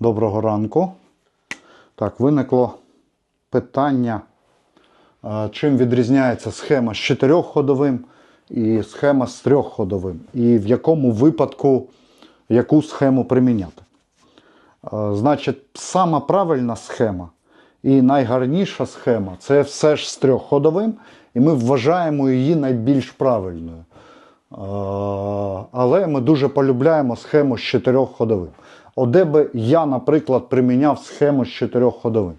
Доброго ранку. Так, виникло питання, е, чим відрізняється схема з чотирьохходовим і схема з трьохходовим, і в якому випадку яку схему приміняти. Е, Значить, сама правильна схема і найгарніша схема це все ж з трьохходовим, і ми вважаємо її найбільш правильною. Е, Але ми дуже полюбляємо схему з чотирьохходовим. От де би я, наприклад, приміняв схему з чотирьохходовим.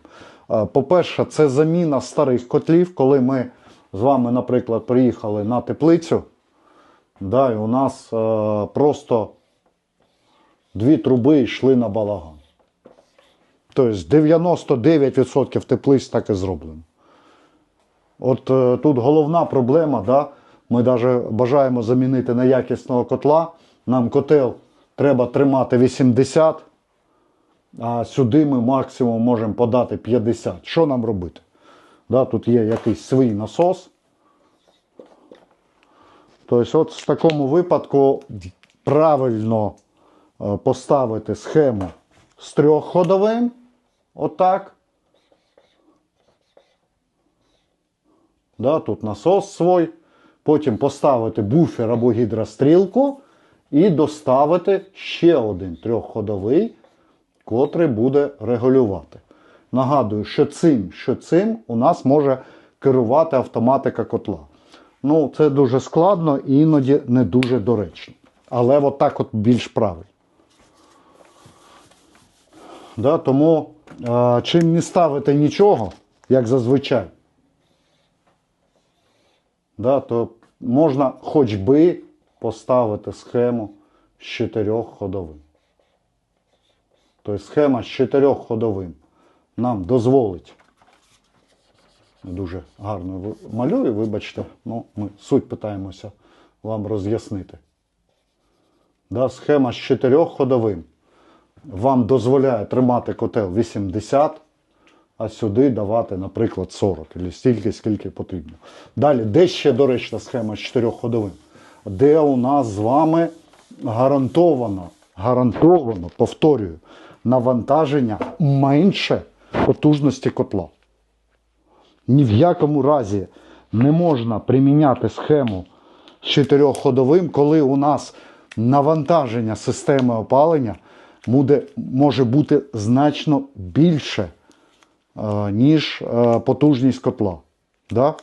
Е, По-перше, це заміна старих котлів, коли ми з вами, наприклад, приїхали на теплицю. Да, і у нас е, просто дві труби йшли на балаган. Тобто 99% теплиць так і зроблено. От е, тут головна проблема, да? ми навіть бажаємо замінити на якісного котла. Нам котел треба тримати 80, а сюди ми максимум можемо подати 50. Що нам робити? Да, тут є якийсь свій насос. Тобто, от в такому випадку правильно е, поставити схему з трьохходовим. Отак. Да, тут насос свой. Потім поставити буфер або гідрострілку і доставити ще один трьохходовий, котрий буде регулювати. Нагадую, що цим, що цим у нас може керувати автоматика котла. Ну, це дуже складно і іноді не дуже доречно. Але от от більш правильно. Да, тому е, чим не ставити нічого, як зазвичай, да, то можна хоч би поставити схему з чотирьохходовим. Тобто схема з чотирьохходовим нам дозволить. Дуже гарно малюю, вибачте, ну, ми суть питаємося вам роз'яснити. Да, схема з чотирьохходовим вам дозволяє тримати котел 80, а сюди давати, наприклад, 40 або стільки, скільки потрібно. Далі, де ще доречна схема з чотирьохходовим? Де у нас з вами гарантовано, гарантовано, повторюю, навантаження менше потужності котла. Ні в якому разі не можна приміняти схему з чотирьохходовим, коли у нас навантаження системи опалення буде, може бути значно більше, е, ніж е, потужність котла. Да?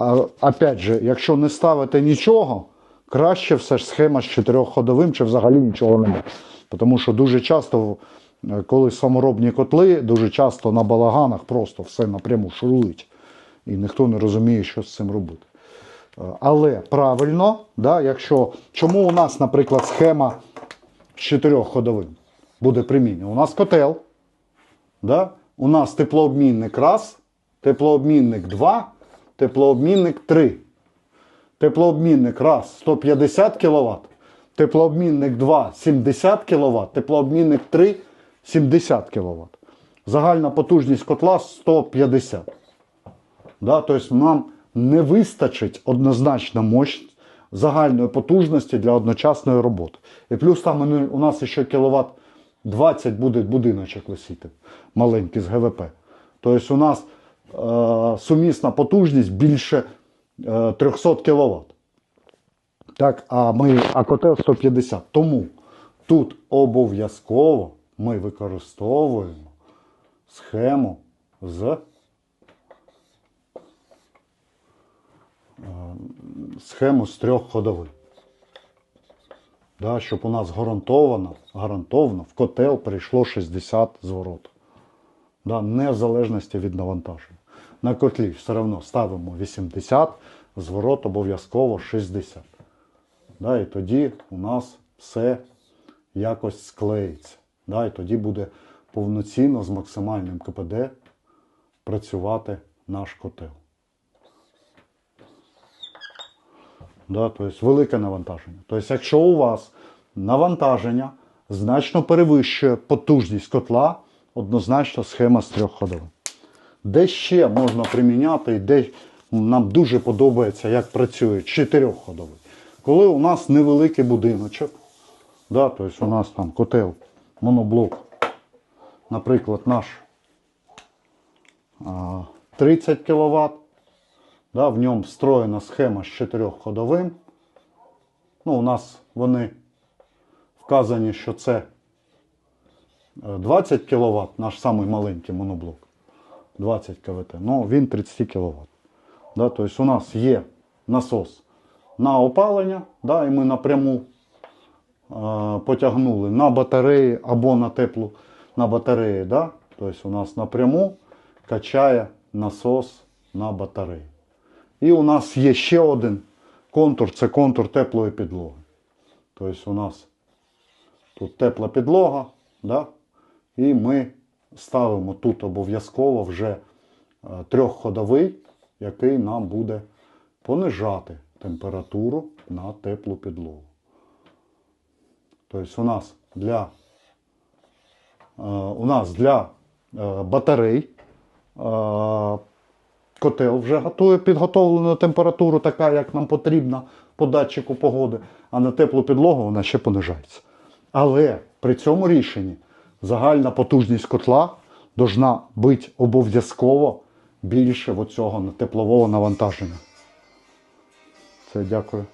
А, опять же, якщо не ставити нічого, краще все ж схема з чотирьохходовим чи взагалі нічого немає. Тому що дуже часто, е, коли саморобні котли, дуже часто на балаганах просто все напряму шурують. І ніхто не розуміє, що з цим робити. Е, Але правильно, да, якщо чому у нас, наприклад, схема з чотирьохходовим буде примінена? У нас котел, да? у нас теплообмінник раз, теплообмінник 2, теплообмінник 3. Теплообмінник раз 150 кВт, теплообмінник 2 70 кВт, теплообмінник 3 70 кВт. Загальна потужність котла 150. Да? Тобто нам не вистачить однозначно мощ загальної потужності для одночасної роботи. І плюс там у нас ще кіловат 20 буде будиночок висіти, маленький з ГВП. Тобто у нас сумісна потужність більше е, 300 кВт. Так, а, ми, а котел 150. Тому тут обов'язково ми використовуємо схему з схему з трьох ходових. Да, щоб у нас гарантовано, гарантовано в котел прийшло 60 звороту. Да, не в залежності від навантаження. На котлі все одно ставимо 80, зворот обов'язково 60. Да, і тоді у нас все якось склеїться. Да, і тоді буде повноцінно з максимальним КПД працювати наш котел. Да, тобто велике навантаження. Тобто, якщо у вас навантаження значно перевищує потужність котла, однозначно схема з трьохходовим. Де ще можна приміняти, і де нам дуже подобається, як працює чотирьохходовий. Коли у нас невеликий будиночок, да, тобто у нас там котел, моноблок наприклад, наш 30 кВт, да, в ньому встроєна схема з 4 ходовим. Ну, у нас вони вказані, що це е, 20 кВт, наш самий маленький моноблок. 20 КВТ, ну він 30 кВт. Да, тобто у нас є насос на опалення, да, і ми напряму е, потягнули на батареї або на теплу на батареї. Да? Тобто у нас напряму качає насос на батареї. І у нас є ще один контур це контур теплої підлоги. Тобто у нас тут тепла підлога, да? і ми ставимо тут обов'язково вже е, трьохходовий, який нам буде понижати температуру на теплу підлогу. Тобто у нас для, е, у нас для е, батарей котел вже готує підготовлену температуру, така, як нам потрібна по датчику погоди, а на теплу підлогу вона ще понижається. Але при цьому рішенні загальна потужність котла должна бути обов'язково більше оцього теплового навантаження. Це дякую.